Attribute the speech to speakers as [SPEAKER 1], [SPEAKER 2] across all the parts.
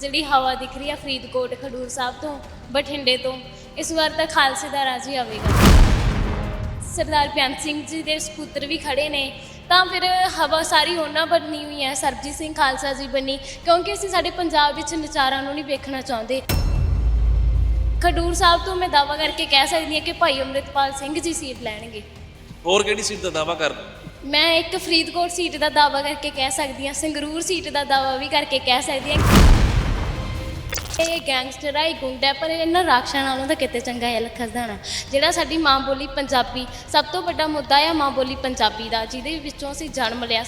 [SPEAKER 1] ਜਿਹੜੀ ਹਵਾ ਦਿਖ ਰਹੀ ਆ ਫਰੀਦਕੋਟ ਖਡੂਰ ਸਾਹਿਬ ਤੋਂ ਬਠਿੰਡੇ ਤੋਂ ਇਸ ਵਾਰ ਤਾਂ ਖਾਲਸੇ ਦਾ ਰਾਜ ਹੀ ਆਵੇਗਾ। ਸਰਦਾਰ ਬਿਆਨ ਸਿੰਘ ਜੀ ਦੇ ਸਪੁੱਤਰ ਵੀ ਖੜੇ ਨੇ ਤਾਂ ਫਿਰ ਹਵਾ ਸਾਰੀ ਉਹਨਾਂ ਬਣਨੀ ਹੋਈ ਹੈ ਸਰਬਜੀਤ ਸਿੰਘ ਖਾਲਸਾ ਜੀ ਬਣੀ ਕਿਉਂਕਿ ਅਸੀਂ ਸਾਡੇ ਪੰਜਾਬ ਵਿੱਚ ਨਚਾਰਾਂ ਨੂੰ ਨਹੀਂ ਵੇਖਣਾ ਚਾਹੁੰਦੇ। ਖਡੂਰ ਸਾਹਿਬ ਤੋਂ ਮੈਂ ਦਾਵਾ ਕਰਕੇ ਕਹਿ ਸਕਦੀ ਹਾਂ ਕਿ ਭਾਈ ਅੰਮ੍ਰਿਤਪਾਲ ਸਿੰਘ ਜੀ ਸੀਟ ਲੈਣਗੇ।
[SPEAKER 2] ਹੋਰ ਕਿਹੜੀ ਸੀਟ ਦਾ ਦਾਵਾ ਕਰਦੇ
[SPEAKER 1] ਮੈਂ ਇੱਕ ਫਰੀਦਕੋਟ ਸੀਟ ਦਾ ਦਾਵਾ ਕਰਕੇ ਕਹਿ ਸਕਦੀ ਹਾਂ ਸੰਗਰੂਰ ਸੀਟ ਦਾ ਦਾਵਾ ਵੀ ਕਰਕੇ ਕਹਿ ਸਕਦੀ ਹਾਂ। ਇਹ ਗੈਂਗਸਟਰ ਆ ਇਹ ਗੁੰਡਾ ਹੈ, ਪਰ ਇਹਨਾਂ ਰਾਖਸ਼ਾਂ ਨਾਲੋਂ ਤਾਂ ਕਿਤੇ ਚੰਗਾ ਹੈ ਲੱਖਾ ਸਦਾਣਾ ਜਿਹੜਾ ਸਾਡੀ ਮਾਂ ਬੋਲੀ ਪੰਜਾਬੀ ਸਭ ਤੋਂ ਵੱਡਾ ਮੁੱਦਾ ਆ ਮਾਂ ਬੋਲੀ ਪੰਜਾਬੀ ਦਾ ਜਿਹਦੇ ਵਿੱਚੋਂ ਅਸੀਂ ਜਨਮ ਲਿਆ।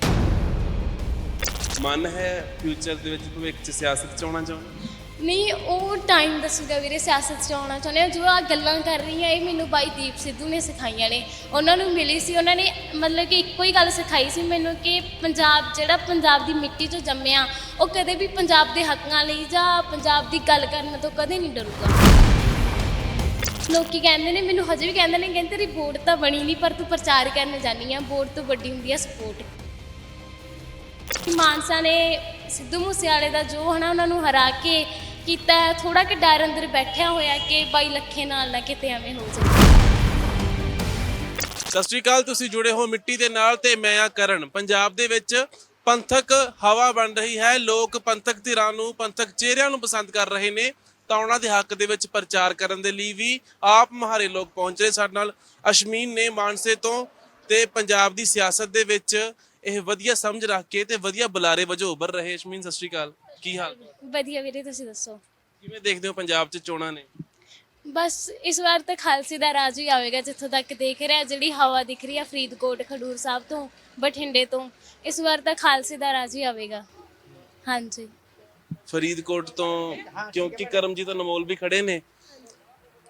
[SPEAKER 2] ਮਨ ਹੈ ਫਿਊਚਰ ਦੇ ਵਿੱਚ ਭਵਿੱਖ 'ਚ ਸਿਆਸਤ 'ਚ ਆਉਣਾ ਚਾਹੁੰਦੇ।
[SPEAKER 1] ਨਹੀਂ, ਉਹ ਟਾਈਮ ਦੱਸੂਗਾ ਵੀਰੇ, ਸਿਆਸਤ 'ਚ ਆਉਣਾ ਚਾਹੁੰਦੇ ਹਾਂ ਜੋ ਆ ਗੱਲਾਂ ਕਰ ਰਹੀ ਆ ਇਹ ਮੈਨੂੰ ਬਾਈ ਦੀਪ ਸਿੱਧੂ ਨੇ ਸਿਖਾਈਆਂ ਨੇ। ਉਹਨਾਂ ਨੂੰ ਮਿਲੀ ਸੀ, ਉਹਨਾਂ ਨੇ ਮਤਲਬ ਕਿ ਇੱਕੋ ਹੀ ਗੱਲ ਸਿਖਾਈ ਸੀ ਮੈਨੂੰ ਕਿ ਪੰਜਾਬ, ਜਿਹੜਾ ਪੰਜਾਬ ਦੀ ਮਿੱਟੀ 'ਚੋਂ ਜੰਮਿਆ, ਉਹ ਕਦੇ ਵੀ ਪੰਜਾਬ ਦੇ ਹੱਕਾਂ ਲਈ ਜਾਂ ਪੰਜਾਬ ਦੀ ਗੱਲ ਕਰਨ ਤੋਂ ਕਦੇ ਨਹੀਂ ਡਰੂਗਾ। ਲੋਕੀ ਕਹਿੰਦੇ ਨੇ, ਮੈਨੂੰ ਹਜੇ ਵੀ ਕਹਿੰਦੇ ਨੇ, ਕਹਿੰਦੇ ਤੇਰੀ ਵੋਟ ਤਾਂ ਬਣੀ ਨਹੀਂ, ਪਰ ਤੂੰ ਪ੍ਰਚਾਰ ਕਰਨ ਜਾਨੀ ਆ। ਵੋਟ ਤੋਂ ਵੱਡੀ ਹੁੰਦੀ ਆ ਸਪੋਰਟ ਮਾਨਸਾ ਨੇ ਸਿੱਧੂ ਮੂਸੇਵਾਲੇ ਦਾ ਜੋ ਹਨਾ, ਉਹਨਾਂ ਨੂੰ ਹਰਾ ਕੇ ਕੀਤਾ ਥੋੜਾ ਕਿ ਡਰ ਅੰਦਰ ਬੈਠਿਆ ਹੋਇਆ ਕਿ ਬਾਈ ਲੱਖੇ ਨਾਲ ਨਾ ਕਿਤੇ ਐਵੇਂ ਹੋ ਜਾਵੇ।
[SPEAKER 2] ਸਤਿ ਸ਼੍ਰੀ ਅਕਾਲ, ਤੁਸੀਂ ਜੁੜੇ ਹੋ ਮਿੱਟੀ ਦੇ ਨਾਲ ਤੇ ਮੈਂ ਆ ਕਰਨ। ਪੰਜਾਬ ਦੇ ਵਿੱਚ ਪੰਥਕ ਹਵਾ ਬਣ ਰਹੀ ਹੈ। ਲੋਕ ਪੰਥਕ ਧਿਰਾਂ ਨੂੰ, ਪੰਥਕ ਚਿਹਰਿਆਂ ਨੂੰ ਪਸੰਦ ਕਰ ਰਹੇ ਨੇ। ਤਾਂ ਉਹਨਾਂ ਦੇ ਹੱਕ ਦੇ ਵਿੱਚ ਪ੍ਰਚਾਰ ਕਰਨ ਦੇ ਲਈ ਵੀ ਆਪ ਮਹਾਰੇ ਲੋਕ ਪਹੁੰਚ ਰਹੇ ਸਾਡੇ ਨਾਲ। ਅਸ਼ਮੀਨ ਨੇ ਮਾਨਸੇ ਤੋਂ ਤੇ ਪੰਜਾਬ ਦੀ ਸਿਆਸਤ ਦੇ ਵਿੱਚ ਇਹ ਵਧੀਆ ਸਮਝ ਰੱਖ ਕੇ ਤੇ ਵਧੀਆ ਬੁਲਾਰੇ ਵਜੋਂ ਉੱਭਰ ਰਹੇ। ਅਸ਼ਮੀਨ, ਸਤਿ ਸ਼੍ਰੀ ਅਕਾਲ। ਕੀ ਹਾਲ?
[SPEAKER 1] ਵਧੀਆ ਵੀਰੇ ਤੁਸੀਂ ਦੱਸੋ?
[SPEAKER 2] ਕਿਵੇਂ ਦੇਖਦੇ ਹੋ ਪੰਜਾਬ 'ਚ ਚੋਣਾਂ ਨੇ?
[SPEAKER 1] ਬਸ ਇਸ ਵਾਰ ਤਾਂ ਖਾਲਸੇ ਦਾ ਰਾਜ ਹੀ ਆਵੇਗਾ ਜਿੱਥੋਂ ਤੱਕ ਦੇਖ ਰਿਹਾ ਜਿਹੜੀ ਹਵਾ ਦਿਖ ਰਹੀ ਆ ਫਰੀਦਕੋਟ ਖਡੂਰ ਸਾਹਿਬ ਤੋਂ ਬਠਿੰਡੇ ਤੋਂ ਇਸ ਵਾਰ ਤਾਂ ਖਾਲਸੇ ਦਾ ਰਾਜ ਹੀ ਆਵੇਗਾ। ਹਾਂਜੀ।
[SPEAKER 2] ਫਰੀਦਕੋਟ ਤੋਂ ਕਿਉਂਕਿ ਕਰਮਜੀਤ ਅਨਮੋਲ ਵੀ ਖੜੇ ਨੇ।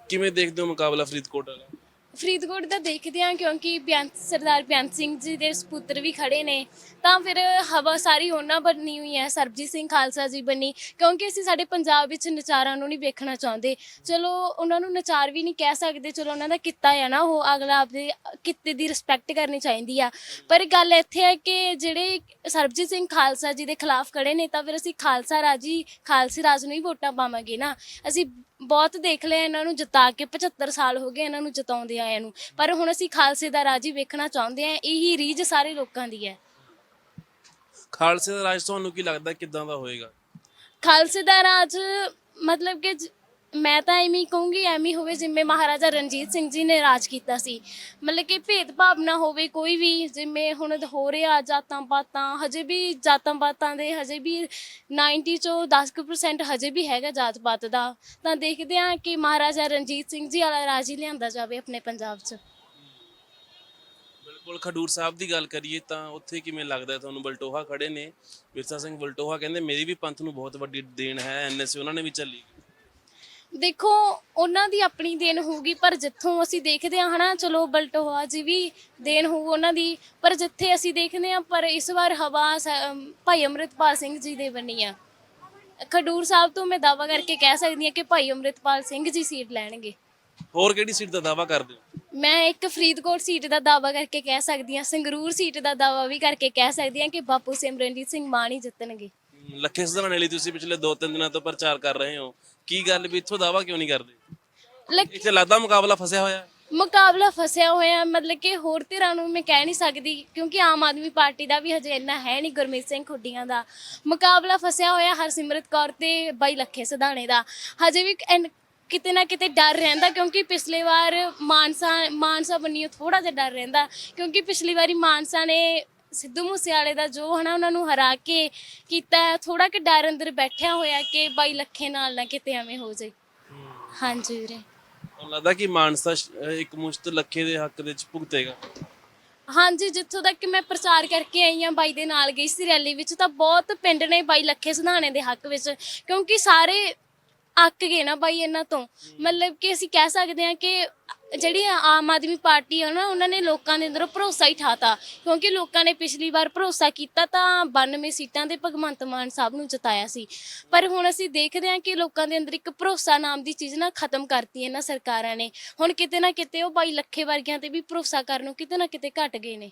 [SPEAKER 2] ਕਿਵੇਂ ਦੇਖਦੇ ਹੋ ਮੁਕਾਬਲਾ ਫਰੀਦਕੋਟ ਵਾਲਾ
[SPEAKER 1] ਫਰੀਦਕੋਟ ਦਾ ਦੇਖਦੇ ਹਾਂ ਕਿਉਂਕਿ ਬੇਅੰਤ ਸਰਦਾਰ ਬੇਅੰਤ ਸਿੰਘ ਜੀ ਦੇ ਸਪੁੱਤਰ ਵੀ ਖੜੇ ਨੇ, ਤਾਂ ਫਿਰ ਹਵਾ ਸਾਰੀ ਉਹਨਾਂ ਬਣੀ ਹੋਈ ਹੈ, ਸਰਬਜੀਤ ਸਿੰਘ ਖਾਲਸਾ ਜੀ ਬਣੀ ਕਿਉਂਕਿ ਅਸੀਂ ਸਾਡੇ ਪੰਜਾਬ ਵਿੱਚ ਨਚਾਰਾਂ ਨੂੰ ਨਹੀਂ ਵੇਖਣਾ ਚਾਹੁੰਦੇ। ਚਲੋ ਉਹਨਾਂ ਨੂੰ ਨਚਾਰ ਵੀ ਨਹੀਂ ਕਹਿ ਸਕਦੇ, ਚਲੋ ਉਹਨਾਂ ਦਾ ਕਿੱਤਾ ਹੈ ਨਾ, ਉਹ ਅਗਲਾ ਆਪਦੇ ਕਿੱਤੇ ਦੀ ਰਿਸਪੈਕਟ ਕਰਨੀ ਚਾਹੀਦੀ ਆ। ਪਰ ਗੱਲ ਇੱਥੇ ਹੈ ਕਿ ਜਿਹੜੇ ਸਰਬਜੀਤ ਸਿੰਘ ਖਾਲਸਾ ਜੀ ਦੇ ਖਿਲਾਫ ਖੜੇ ਨੇ, ਤਾਂ ਫਿਰ ਅਸੀਂ ਖਾਲਸਾ ਰਾਜੀ, ਖਾਲਸੇ ਰਾਜ ਨੂੰ ਹੀ ਵੋਟਾਂ ਪਾਵਾਂਗੇ ਨਾ। ਅਸੀਂ ਬਹੁਤ ਦੇਖ ਲਿਆ ਇਹਨਾਂ ਨੂੰ ਜਿਤਾ ਕੇ 75 ਸਾਲ ਹੋ ਗਏ ਇਹਨਾਂ ਨੂੰ ਜਿਤਾਉਂਦੇ ਆਇਆਂ ਨੂੰ। ਪਰ ਹੁਣ ਅਸੀਂ ਖਾਲਸੇ ਦਾ ਰਾਜ ਹੀ ਵੇਖਣਾ ਚਾਹੁੰਦੇ ਹਾਂ ਇਹੀ ਰੀਝ ਸਾਰੇ ਲੋਕਾਂ ਦੀ ਹੈ।
[SPEAKER 2] ਖਾਲਸੇ ਦਾ ਰਾਜ ਤੁਹਾਨੂੰ ਕੀ ਲੱਗਦਾ ਕਿਦਾਂ ਦਾ ਹੋਏਗਾ?
[SPEAKER 1] ਖਾਲਸੇ ਦਾ ਰਾਜ ਮਤਲਬ ਕਿ ਜ- ਮੈਂ ਤਾਂ ਐਵੇਂ ਹੀ ਕਹੂੰਗੀ, ਐਵੇਂ ਹੀ ਹੋਵੇ ਜਿਵੇਂ ਮਹਾਰਾਜਾ ਰਣਜੀਤ ਸਿੰਘ ਜੀ ਨੇ ਰਾਜ ਕੀਤਾ ਸੀ। ਮਤਲਬ ਕਿ ਭੇਦਭਾਵ ਨਾ ਹੋਵੇ ਕੋਈ ਵੀ, ਜਿਵੇਂ ਹੁਣ ਹੋ ਰਿਹਾ ਜਾਤਾਂ ਪਾਤਾਂ ਹਜੇ ਵੀ ਜਾਤਾਂ ਪਾਤਾਂ ਦੇ, ਹਜੇ ਵੀ 90 ਚੋਂ 10% ਹਜੇ ਵੀ ਹੈਗਾ ਜਾਤ ਪਾਤ ਦਾ। ਤਾਂ ਦੇਖਦੇ ਹਾਂ ਕਿ ਮਹਾਰਾਜਾ ਰਣਜੀਤ ਸਿੰਘ ਜੀ ਵਾਲਾ ਰਾਜ ਹੀ ਲਿਆਂਦਾ ਜਾਵੇ ਆਪਣੇ ਪੰਜਾਬ 'ਚ।
[SPEAKER 2] ਬਿਲਕੁਲ, ਖਡੂਰ ਸਾਹਿਬ ਦੀ ਗੱਲ ਕਰੀਏ ਤਾਂ ਉੱਥੇ ਕਿਵੇਂ ਲੱਗਦਾ ਤੁਹਾਨੂੰ? ਬਲਟੋਹਾ ਖੜੇ ਨੇ। ਵਿਰਸਾ ਸਿੰਘ ਬਲਟੋਹਾ ਕਹਿੰਦੇ, ਮੇਰੀ ਵੀ ਪੰਥ ਨੂੰ ਬਹੁਤ ਵੱਡੀ ਦੇਣ ਹੈ ਐਨਐਸਏ ਉਹਨਾਂ ਨੇ ਵੀ ਚੱਲੀ
[SPEAKER 1] ਦੇਖੋ ਉਹਨਾਂ ਦੀ ਆਪਣੀ ਦੇਣ ਹੋਊਗੀ ਪਰ ਜਿੱਥੋਂ ਅਸੀਂ ਦੇਖਦੇ ਹਾਂ ਹਨਾ ਚਲੋ ਬਲਟੋਹਾ ਜੀ ਵੀ ਦੇਣ ਹੋਊ ਉਹਨਾਂ ਦੀ ਪਰ ਜਿੱਥੇ ਅਸੀਂ ਦੇਖਦੇ ਹਾਂ ਪਰ ਇਸ ਵਾਰ ਹਵਾ ਸ- ਭਾਈ ਅੰਮ੍ਰਿਤਪਾਲ ਸਿੰਘ ਜੀ ਦੇ ਬਣੀ ਆ। ਖਡੂਰ ਸਾਹਿਬ ਤੋਂ ਮੈਂ ਦਾਵਾ ਕਰਕੇ ਕਹਿ ਸਕਦੀ ਹਾਂ ਕਿ ਭਾਈ ਅੰਮ੍ਰਿਤਪਾਲ ਸਿੰਘ ਜੀ ਸੀਟ ਲੈਣਗੇ।
[SPEAKER 2] ਹੋਰ ਕਿਹੜੀ ਸੀਟ ਦਾ ਦਾਵਾ ਕਰਦੇ ਹੋ?
[SPEAKER 1] ਮੈਂ ਇੱਕ ਫਰੀਦਕੋਟ ਸੀਟ ਦਾ ਦਾਵਾ ਕਰਕੇ ਕਹਿ ਸਕਦੀ ਹਾਂ ਸੰਗਰੂਰ ਸੀਟ ਦਾ ਦਾਵਾ ਵੀ ਕਰਕੇ ਕਹਿ ਸਕਦੀ ਹਾਂ ਕਿ ਬਾਪੂ ਸਿਮਰਨਜੀਤ ਸਿੰਘ ਮਾਨ ਹੀ ਜਿੱਤਣਗੇ।
[SPEAKER 2] ਲੱਖੇ ਸਧਾਣੇ ਲਈ ਤੁਸੀਂ ਪਿਛਲੇ 2-3 ਦਿਨਾਂ ਤੋਂ ਪ੍ਰਚਾਰ ਕਰ ਰਹੇ ਹੋ। ਕੀ ਗੱਲ ਵੀ ਇੱਥੋਂ ਦਾਵਾ ਕਿਉਂ ਨਹੀਂ ਕਰਦੇ? ਇੱਥੇ ਲੱਗਦਾ ਮੁਕਾਬਲਾ ਫਸਿਆ ਹੋਇਆ। ਹੈ?
[SPEAKER 1] ਮੁਕਾਬਲਾ ਫਸਿਆ ਹੋਇਆ ਮਤਲਬ ਕਿ ਹੋਰ ਧਿਰਾਂ ਨੂੰ ਮੈਂ ਕਹਿ ਨਹੀਂ ਸਕਦੀ ਕਿਉਂਕਿ ਆਮ ਆਦਮੀ ਪਾਰਟੀ ਦਾ ਵੀ ਹਜੇ ਇੰਨਾ ਹੈ ਨਹੀਂ ਗੁਰਮੀਤ ਸਿੰਘ ਖੁੱਡੀਆਂ ਦਾ। ਮੁਕਾਬਲਾ ਫਸਿਆ ਹੋਇਆ ਹਰਸਿਮਰਤ ਕੌਰ ਤੇ ਬਾਈ ਲੱਖੇ ਸਧਾਣੇ ਦਾ। ਹਜੇ ਵੀ ਕਿਤੇ ਨਾ ਕਿਤੇ ਡਰ ਰਹਿੰਦਾ ਕਿਉਂਕਿ ਪਿਛਲੇ ਵਾਰ ਮਾਨਸਾ ਮਾਨਸਾ ਬੰਨਿਓ ਥੋੜਾ ਜਿਹਾ ਡਰ ਰਹਿੰਦਾ ਕਿਉਂਕਿ ਪਿਛਲੀ ਵਾਰੀ ਮਾਨਸਾ ਨੇ ਸਿੱਧੂ ਮੂਸੇਵਾਲੇ ਦਾ ਜੋ ਹਨਾ ਉਹਨਾਂ ਨੂੰ ਹਰਾ ਕੇ ਕੀਤਾ ਥੋੜਾ ਕਿ ਡਰ ਅੰਦਰ ਬੈਠਿਆ ਹੋਇਆ ਕਿ ਬਾਈ ਲੱਖੇ ਨਾਲ ਨਾ ਕਿਤੇ ਐਵੇਂ ਹੋ ਜਾਏ। ਹਾਂਜੀ ਵੀਰੇ।
[SPEAKER 2] ਤੁਹਾਨੂੰ ਲੱਗਦਾ ਕਿ ਮਾਨਸਾ ਸ਼- ਅਹ ਇੱਕ ਮੁਸ਼ਤ ਲੱਖੇ ਦੇ ਹੱਕ ਦੇ ਵਿੱਚ ਭੁਗਤੇਗਾ?
[SPEAKER 1] ਹਾਂਜੀ ਜਿੱਥੋਂ ਤੱਕ ਮੈਂ ਪ੍ਰਚਾਰ ਕਰਕੇ ਆਈ ਹਾਂ ਬਾਈ ਦੇ ਨਾਲ ਗਈ ਸੀ ਰੈਲੀ ਵਿੱਚ ਤਾਂ ਬਹੁਤ ਪਿੰਡ ਨੇ ਬਾਈ ਲੱਖੇ ਸੁਧਾਣੇ ਦੇ ਹੱਕ ਵਿੱਚ ਕਿਉਂਕਿ ਸਾਰੇ ਅੱਕ ਗਏ ਨਾ ਬਾਈ ਇਹਨਾਂ ਤੋਂ। ਮਤਲਬ ਕਿ ਅਸੀਂ ਕਹਿ ਸਕਦੇ ਹਾਂ ਕਿ ਜਿਹੜੀ ਆਮ ਆਦਮੀ ਪਾਰਟੀ ਹੈ ਨਾ, ਉਹਨਾਂ ਨੇ ਲੋਕਾਂ ਦੇ ਅੰਦਰੋਂ ਭਰੋਸਾ ਹੀ ਠਾਤਾ। ਕਿਉਂਕਿ ਲੋਕਾਂ ਨੇ ਪਿਛਲੀ ਵਾਰ ਭਰੋਸਾ ਕੀਤਾ ਤਾਂ 92 ਸੀਟਾਂ ਦੇ ਭਗਵੰਤ ਮਾਨ ਸਾਹਿਬ ਨੂੰ ਜਿਤਾਇਆ ਸੀ। ਪਰ ਹੁਣ ਅਸੀਂ ਦੇਖਦੇ ਹਾਂ ਕਿ ਲੋਕਾਂ ਦੇ ਅੰਦਰ ਇੱਕ ਭਰੋਸਾ ਨਾਮ ਦੀ ਚੀਜ਼ ਨਾ ਖਤਮ ਕਰਤੀ ਇਹਨਾਂ ਸਰਕਾਰਾਂ ਨੇ। ਹੁਣ ਕਿਤੇ ਨਾ ਕਿਤੇ ਉਹ ਬਾਈ ਲੱਖੇ ਵਰਗਿਆਂ ਤੇ ਵੀ ਭਰੋਸਾ ਕਰਨ ਨੂੰ ਕਿਤੇ ਨਾ ਕਿਤੇ ਘਟ ਗਏ ਨੇ।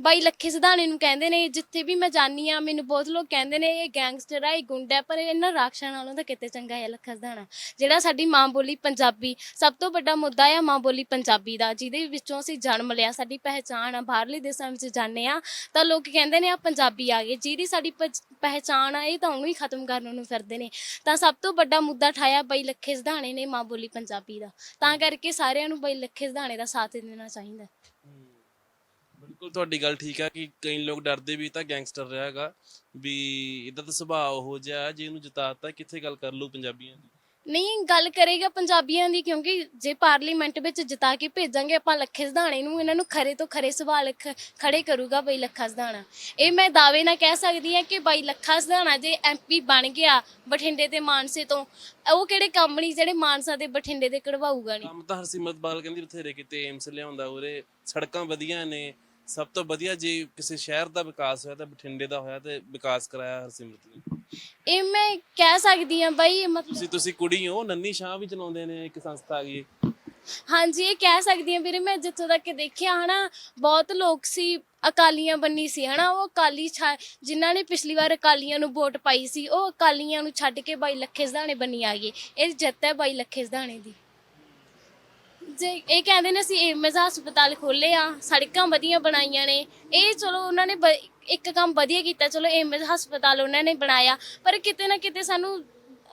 [SPEAKER 1] ਬਾਈ ਲੱਖੇ ਸਿਧਾਣੇ ਨੂੰ ਕਹਿੰਦੇ ਨੇ, ਜਿੱਥੇ ਵੀ ਮੈਂ ਜਾਨੀ ਆ ਮੈਨੂੰ ਬਹੁਤ ਲੋਕ ਕਹਿੰਦੇ ਨੇ, ਇਹ ਗੈਂਗਸਟਰ ਆ, ਇਹ ਗੁੰਡਾ ਪਰ ਇਹਨਾਂ ਰਾਖਸ਼ਾਂ ਨਾਲੋਂ ਤਾਂ ਕਿਤੇ ਚੰਗਾ ਹੈ ਲੱਖਾ ਸਿਧਾਣਾ। ਜਿਹੜਾ ਸਾਡੀ ਮਾਂ ਬੋਲੀ ਪੰਜਾਬੀ, ਸਭ ਤੋਂ ਵੱਡਾ ਮੁੱਦਾ ਆ ਮਾਂ ਬੋਲੀ ਪੰਜਾਬੀ ਦਾ, ਜਿਹਦੇ ਵਿੱਚੋਂ ਅਸੀਂ ਜਨਮ ਲਿਆ, ਸਾਡੀ ਪਹਿਚਾਣ ਆ, ਬਾਹਰਲੇ ਦੇਸ਼ਾਂ ਵਿੱਚ ਜਾਂਦੇ ਆ ਤਾਂ ਲੋਕ ਕਹਿੰਦੇ ਨੇ ਆ ਪੰਜਾਬੀ ਆ ਗਏ, ਜਿਹਦੀ ਸਾਡੀ ਪਹਿਚਾਣ ਆ, ਇਹ ਤਾਂ ਉਹਨੂੰ ਹੀ ਖਤਮ ਕਰਨ ਨੂੰ ਫਿਰਦੇ ਨੇ। ਤਾਂ ਸਭ ਤੋਂ ਵੱਡਾ ਮੁੱਦਾ ਠਾਇਆ ਬਾਈ ਲੱਖੇ ਸਿਧਾਣੇ ਨੇ ਮਾਂ ਬੋਲੀ ਪੰਜਾਬੀ ਦਾ। ਤਾਂ ਕਰਕੇ ਸਾਰਿਆਂ ਨੂੰ ਬਾਈ ਲੱਖੇ ਸਿਧਾਣੇ ਦਾ ਸਾਥ ਦੇਣਾ ਚਾਹੀਦਾ।
[SPEAKER 2] ਬਿਲਕੁਲ ਤੁਹਾਡੀ ਗੱਲ ਠੀਕ ਆ ਕਿ ਕਈ ਲੋਕ ਡਰਦੇ ਵੀ ਤਾਂ ਗੈਂਗਸਟਰ ਰਿਹਾ ਹੈਗਾ ਵੀ ਇਹਦਾ ਤਾਂ ਸੁਭਾਅ ਉਹੋ ਜਿਹਾ ਜੇ ਇਹਨੂੰ ਜਿਤਾਤਾ ਕਿੱਥੇ ਗੱਲ ਕਰ ਲੂ ਪੰਜਾਬੀਆਂ ਦੀ?
[SPEAKER 1] ਨਹੀਂ ਗੱਲ ਕਰੇਗਾ ਪੰਜਾਬੀਆਂ ਦੀ ਕਿਉਂਕਿ ਜੇ ਪਾਰਲੀਮੈਂਟ ਵਿੱਚ ਜਿਤਾ ਕੇ ਭੇਜਾਂਗੇ ਆਪਾਂ ਲੱਖੇ ਸਿਧਾਣੇ ਨੂੰ ਇਹਨਾਂ ਨੂੰ ਖਰੇ ਤੋਂ ਖਰੇ ਸਵਾਲ ਖੜੇ ਕਰੂਗਾ ਬਈ ਲੱਖਾ ਸਿਧਾਣਾ। ਇਹ ਮੈਂ ਦਾਅਵੇ ਨਾਲ ਕਹਿ ਸਕਦੀ ਹਾਂ ਕਿ ਬਈ ਲੱਖਾ ਸਿਧਾਣਾ ਜੇ ਐਮਪੀ ਬਣ ਗਿਆ ਬਠਿੰਡੇ ਤੇ ਮਾਨਸੇ ਤੋਂ ਉਹ ਕਿਹੜੇ ਕੰਮ ਨਹੀਂ ਜਿਹੜੇ ਮਾਨਸਾ ਤੇ ਬਠਿੰਡੇ ਤੇ ਕਢਵਾਊਗਾ ਨਹੀਂ
[SPEAKER 2] ਕੰਮ ਤਾਂ ਹਰਸਿਮਰਤ ਬਾਲ ਕਹਿੰਦੀ ਬਥੇਰੇ ਕਿਤੇ ਏਮਸ ਲਿਆਉਂਦਾ ਉਰੇ ਸੜਕਾਂ ਵਧੀਆ ਨੇ ਸਭ ਤੋਂ ਵਧੀਆ ਜੇ ਕਿਸੇ ਸ਼ਹਿਰ ਦਾ ਵਿਕਾਸ ਹੋਇਆ ਤਾਂ ਬਠਿੰਡੇ ਦਾ ਹੋਇਆ ਤੇ ਵਿਕਾਸ ਕਰਾਇਆ ਹਰਸਿਮਰਤ ਨੇ।
[SPEAKER 1] ਇਹ ਮੈਂ ਕਹਿ ਸਕਦੀ ਹਾਂ ਬਈ ਮਤਲਬ
[SPEAKER 2] ਤੁਸੀਂ ਤੁਸੀਂ ਕੁੜੀ ਹੋ ਨੰਨੀ ਸ਼ਾਹ ਵੀ ਚਲਾਉਂਦੇ ਨੇ ਇੱਕ ਸੰਸਥਾ ਹੈਗੀ ਹੈ।
[SPEAKER 1] ਹਾਂਜੀ ਇਹ ਕਹਿ ਸਕਦੀ ਹਾਂ ਵੀਰੇ ਮੈਂ ਜਿੱਥੋਂ ਤੱਕ ਦੇਖਿਆ ਹਨਾ ਬਹੁਤ ਲੋਕ ਸੀ ਅਕਾਲੀਆਂ ਬੰਨੀ ਸੀ ਹਨਾ ਉਹ ਅਕਾਲੀ ਛਾ- ਜਿਨ੍ਹਾਂ ਨੇ ਪਿਛਲੀ ਵਾਰ ਅਕਾਲੀਆਂ ਨੂੰ ਵੋਟ ਪਾਈ ਸੀ ਉਹ ਅਕਾਲੀਆਂ ਨੂੰ ਛੱਡ ਕੇ ਬਾਈ ਲੱਖੇ ਸਿਧਾਣੇ ਬੰਨੀ ਆ ਗਏ। ਇਹ ਜਿੱਤ ਹੈ ਬਾਈ ਲੱਖੇ ਸਿਧਾਣੇ ਦੀ। ਜੇ ਇਹ ਕਹਿੰਦੇ ਨੇ ਅਸੀਂ ਏਮਜ਼ ਹਸਪਤਾਲ ਖੋਲੇ ਆ ਸੜਕਾਂ ਵਧੀਆ ਬਣਾਈਆਂ ਨੇ। ਇਹ ਚਲੋ ਉਹਨਾਂ ਨੇ ਬ- ਇੱਕ ਕੰਮ ਵਧੀਆ ਕੀਤਾ, ਚਲੋ ਏਮਜ਼ ਹਸਪਤਾਲ ਉਹਨਾਂ ਨੇ ਬਣਾਇਆ। ਪਰ ਕਿਤੇ ਨਾ ਕਿਤੇ ਸਾਨੂੰ